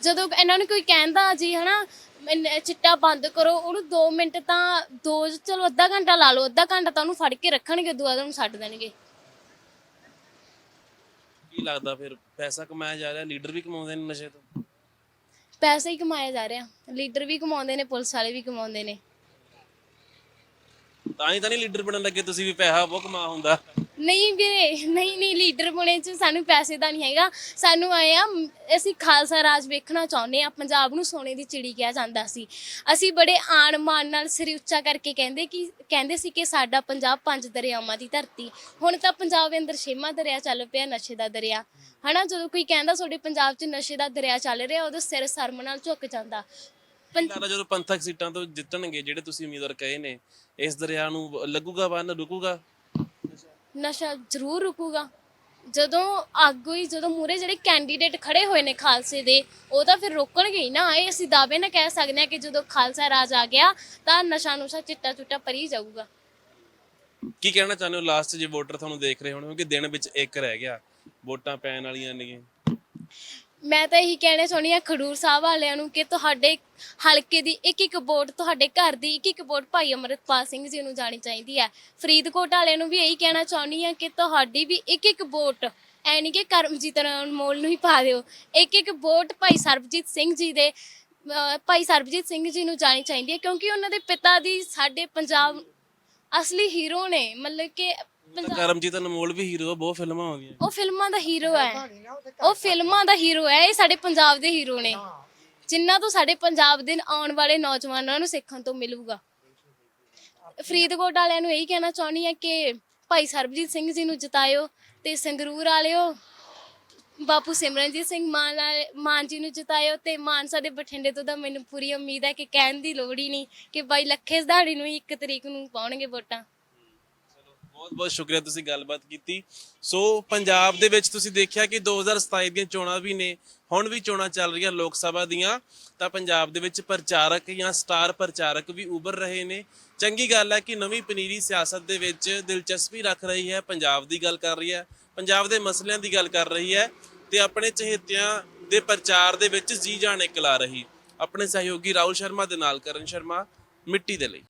[SPEAKER 1] ਜਦੋਂ ਇਹਨਾਂ ਨੂੰ ਕੋਈ ਕਹਿੰਦਾ ਜੀ ਹਨਾ ਚਿੱਟਾ ਬੰਦ ਕਰੋ ਉਹਨੂੰ 2 ਮਿੰਟ ਤਾਂ ਦੋ ਚਲੋ ਅੱਧਾ ਘੰਟਾ ਲਾ ਲਓ ਅੱਧਾ ਘੰਟਾ ਤਾਂ ਉਹਨੂੰ ਫੜ ਕੇ ਰੱਖਣਗੇ ਦੁਆ ਉਹਨੂੰ ਛੱਡ ਦੇਣਗੇ।
[SPEAKER 2] ਕੀ ਲੱਗਦਾ ਫਿਰ ਪੈਸਾ ਕਮਾਇਆ ਜਾ ਰਿਹਾ ਲੀਡਰ ਵੀ ਕਮਾਉਂਦੇ ਨੇ ਨਸ਼ੇ ਤੋਂ?
[SPEAKER 1] ਪੈਸਾ ਹੀ ਕਮਾਇਆ ਜਾ ਰਿਹਾ ਲੀਡਰ ਵੀ ਕਮਾਉਂਦੇ ਨੇ ਪੁਲਿਸ ਵਾਲੇ ਵੀ ਕਮਾਉਂਦੇ ਨੇ।
[SPEAKER 2] ਤਾਂ ਹੀ ਤਾਂ ਨਹੀਂ ਲੀਡਰ ਬਣਨ ਲੱਗੇ ਤੁਸੀਂ ਵੀ ਪੈਸਾ ਬਹੁਤ ਕਮਾ ਹੁੰਦਾ।
[SPEAKER 1] ਨਹੀਂ ਵੀਰੇ, ਨਹੀਂ ਨਹੀਂ, ਲੀਡਰ ਬਣੇ ਚ ਸਾਨੂੰ ਪੈਸੇ ਦਾ ਨਹੀਂ ਹੈਗਾ। ਸਾਨੂੰ ਆਏ ਆ, ਅਸੀਂ ਖਾਲਸਾ ਰਾਜ ਵੇਖਣਾ ਚਾਹੁੰਦੇ ਆ ਪੰਜਾਬ ਨੂੰ ਸੋਨੇ ਦੀ ਚਿੜੀ ਕਿਹਾ ਜਾਂਦਾ ਸੀ। ਅਸੀਂ ਬੜੇ ਆਣ ਮਾਣ ਨਾਲ ਸਿਰ ਉੱਚਾ ਕਰਕੇ ਕਹਿੰਦੇ ਕਿ, ਕਹਿੰਦੇ ਸੀ ਕਿ ਸਾਡਾ ਪੰਜਾਬ ਪੰਜ ਦਰਿਆਵਾਂ ਦੀ ਧਰਤੀ। ਹੁਣ ਤਾਂ ਪੰਜਾਬ ਦੇ ਅੰਦਰ ਛੇਵਾਂ ਦਰਿਆ ਚੱਲ ਪਿਆ, ਨਸ਼ੇ ਦਾ ਦਰਿਆ। ਹਨਾ, ਜਦੋਂ ਕੋਈ ਕਹਿੰਦਾ ਤੁਹਾਡੇ ਪੰਜਾਬ 'ਚ ਨਸ਼ੇ ਦਾ ਦਰਿਆ ਚੱਲ ਰਿਹਾ, ਉਹਦਾ ਸਿਰ ਸ਼ਰਮ ਨਾਲ ਝੁੱਕ ਜਾਂਦਾ।
[SPEAKER 2] ਲੱਗਦਾ ਜਦੋਂ ਪੰਥਕ ਸੀਟਾਂ ਤੋਂ ਜਿੱਤਣਗੇ, ਜਿਹੜੇ ਤੁਸੀਂ ਉਮੀਦਵਾਰ ਕਹੇ ਨੇ, ਇਸ ਦਰਿਆ ਨੂੰ ਲੱਗੂਗਾ ਬੰਨ ਰੁਕੂਗਾ
[SPEAKER 1] ਨਸ਼ਾ ਜ਼ਰੂਰ ਰੁਕੂਗਾ। ਜਦੋਂ ਆਗੂ ਹੀ ਜਦੋਂ ਮੂਰੇ ਜਿਹੜੇ ਕੈਂਡੀਡੇਟ ਖੜੇ ਹੋਏ ਨੇ ਖਾਲਸੇ ਦੇ, ਉਹ ਤਾਂ ਫਿਰ ਰੋਕਣਗੇ ਹੀ ਨਾ। ਇਹ ਅਸੀਂ ਦਾਅਵੇ ਨਾਲ ਕਹਿ ਸਕਦੇ ਹਾਂ ਕਿ ਜਦੋਂ ਖਾਲਸਾ ਰਾਜ ਆ ਗਿਆ, ਤਾਂ ਨਸ਼ਾ ਨੁਸ਼ਾ ਚਿੱਟਾ ਚੁੱਟਾ ਪਰੀ ਜਾਊਗਾ।
[SPEAKER 2] ਕੀ ਕਹਿਣਾ ਚਾਹੁੰਦੇ ਹੋ? ਲਾਸਟ ਜੇ ਵੋਟਰ ਤੁਹਾਨੂੰ ਦੇਖ ਰਹੇ ਹੋਣ ਦਿਨ ਵਿੱਚ ਇੱਕ ਰਹਿ ਗਿਆ। ਵੋਟਾਂ ਪੈਣ ਵਾਲੀਆਂ ਨੇ।
[SPEAKER 1] ਮੈਂ ਤਾਂ ਇਹੀ ਕਹਿਣਾ ਚਾਹੁੰਦੀ ਹਾਂ ਖਡੂਰ ਸਾਹਿਬ ਵਾਲਿਆਂ ਨੂੰ ਕਿ ਤੁਹਾਡੇ ਹਲਕੇ ਦੀ ਇੱਕ ਇੱਕ ਵੋਟ ਤੁਹਾਡੇ ਘਰ ਦੀ ਇੱਕ ਇੱਕ ਵੋਟ ਭਾਈ ਅਮਰਿਤਪਾਲ ਸਿੰਘ ਜੀ ਨੂੰ ਜਾਣੀ ਚਾਹੀਦੀ ਹੈ। ਫਰੀਦਕੋਟ ਵਾਲਿਆਂ ਨੂੰ ਵੀ ਇਹੀ ਕਹਿਣਾ ਚਾਹੁੰਦੀ ਹਾਂ ਕਿ ਤੁਹਾਡੀ ਵੀ ਇੱਕ ਇੱਕ ਵੋਟ ਐ ਨਹੀਂ ਕਿ ਕਰਮਜੀਤ ਅਨਮੋਲ ਨੂੰ ਹੀ ਪਾ ਦਿਓ। ਇੱਕ ਇੱਕ ਵੋਟ ਭਾਈ ਸਰਬਜੀਤ ਸਿੰਘ ਜੀ ਦੇ ਭਾਈ ਸਰਬਜੀਤ ਸਿੰਘ ਜੀ ਨੂੰ ਜਾਣੀ ਚਾਹੀਦੀ ਹੈ ਕਿਉਂਕਿ ਉਹਨਾਂ ਦੇ ਪਿਤਾ ਦੀ ਸਾਡੇ ਪੰਜਾਬ ਅਸਲੀ ਹੀਰੋ ਨੇ। ਮਤਲਬ ਕਿ ਪੰਜਾਬ
[SPEAKER 2] ਕਰਮਜੀਤ ਅਨਮੋਲ ਵੀ ਹੀਰੋ ਬਹੁਤ ਫਿਲਮਾਂ ਆਉਂਦੀਆਂ।
[SPEAKER 1] ਉਹ ਫਿਲਮਾਂ ਦਾ ਹੀਰੋ ਹੈ। ਉਹ ਫਿਲਮਾਂ ਦਾ ਹੀਰੋ ਹੈ ਇਹ ਸਾਡੇ ਪੰਜਾਬ ਦੇ ਹੀਰੋ ਨੇ। ਜਿਨ੍ਹਾਂ ਤੋਂ ਸਾਡੇ ਪੰਜਾਬ ਦੇ ਆਉਣ ਵਾਲੇ ਨੌਜਵਾਨਾਂ ਨੂੰ ਸਿੱਖਣ ਤੋਂ ਮਿਲੂਗਾ। ਫਰੀਦਕੋਟ ਵਾਲਿਆਂ ਨੂੰ ਇਹੀ ਕਹਿਣਾ ਚਾਹੁੰਦੀ ਹਾਂ ਕਿ ਭਾਈ ਸਰਬਜੀਤ ਸਿੰਘ ਜੀ ਨੂੰ ਜਿਤਾਇਓ ਤੇ ਸੰਗਰੂਰ ਵਾਲਿਓ ਬਾਪੂ ਸਿਮਰਨਜੀਤ ਸਿੰਘ ਮਾਨ ਵਾਲੇ- ਮਾਨ ਜੀ ਨੂੰ ਜਿਤਾਇਓ ਤੇ ਮਾਨਸਾ ਦੇ ਬਠਿੰਡੇ ਤੋਂ ਤਾਂ ਮੈਨੂੰ ਪੂਰੀ ਉਮੀਦ ਹੈ ਕਿ ਕਹਿਣ ਦੀ ਲੋੜ ਹੀ ਨਹੀਂ ਕਿ ਬਾਈ ਲੱਖੇ ਸਧਾੜੀ ਨੂੰ ਹੀ ਇੱਕ ਤਰੀਕ ਨੂੰ ਪਾਉਣਗੇ ਵੋਟਾਂ।
[SPEAKER 2] ਬਹੁਤ ਬਹੁਤ ਸ਼ੁਕਰੀਆ ਤੁਸੀਂ ਗੱਲਬਾਤ ਕੀਤੀ। ਸੋ ਪੰਜਾਬ ਦੇ ਵਿੱਚ ਤੁਸੀਂ ਦੇਖਿਆ ਕਿ 2027 ਦੀਆਂ ਚੋਣਾਂ ਵੀ ਨੇ, ਹੁਣ ਵੀ ਚੋਣਾਂ ਚੱਲ ਰਹੀਆਂ ਲੋਕ ਸਭਾ ਦੀਆਂ, ਤਾਂ ਪੰਜਾਬ ਦੇ ਵਿੱਚ ਪ੍ਰਚਾਰਕ ਜਾਂ ਸਟਾਰ ਪ੍ਰਚਾਰਕ ਵੀ ਉਭਰ ਰਹੇ ਨੇ। ਚੰਗੀ ਗੱਲ ਹੈ ਕਿ ਨਵੀਂ ਪਨੀਰੀ ਸਿਆਸਤ ਦੇ ਵਿੱਚ ਦਿਲਚਸਪੀ ਰੱਖ ਰਹੀ ਹੈ, ਪੰਜਾਬ ਦੀ ਗੱਲ ਕਰ ਰਹੀ ਹੈ, ਪੰਜਾਬ ਦੇ ਮਸਲਿਆਂ ਦੀ ਗੱਲ ਕਰ ਰਹੀ ਹੈ ਤੇ ਆਪਣੇ ਚਹੇਤਿਆਂ ਦੇ ਪ੍ਰਚਾਰ ਦੇ ਵਿੱਚ ਜੀ ਜਾਣ ਇਕਲਾ ਰਹੀ। ਆਪਣੇ ਸਹਿਯੋਗੀ ਰਾਹੁਲ ਸ਼ਰਮਾ ਦੇ ਨਾਲ ਕਰਨ ਸ਼ਰਮਾ, ਮਿੱਟੀ ਦੇ ਲਈ।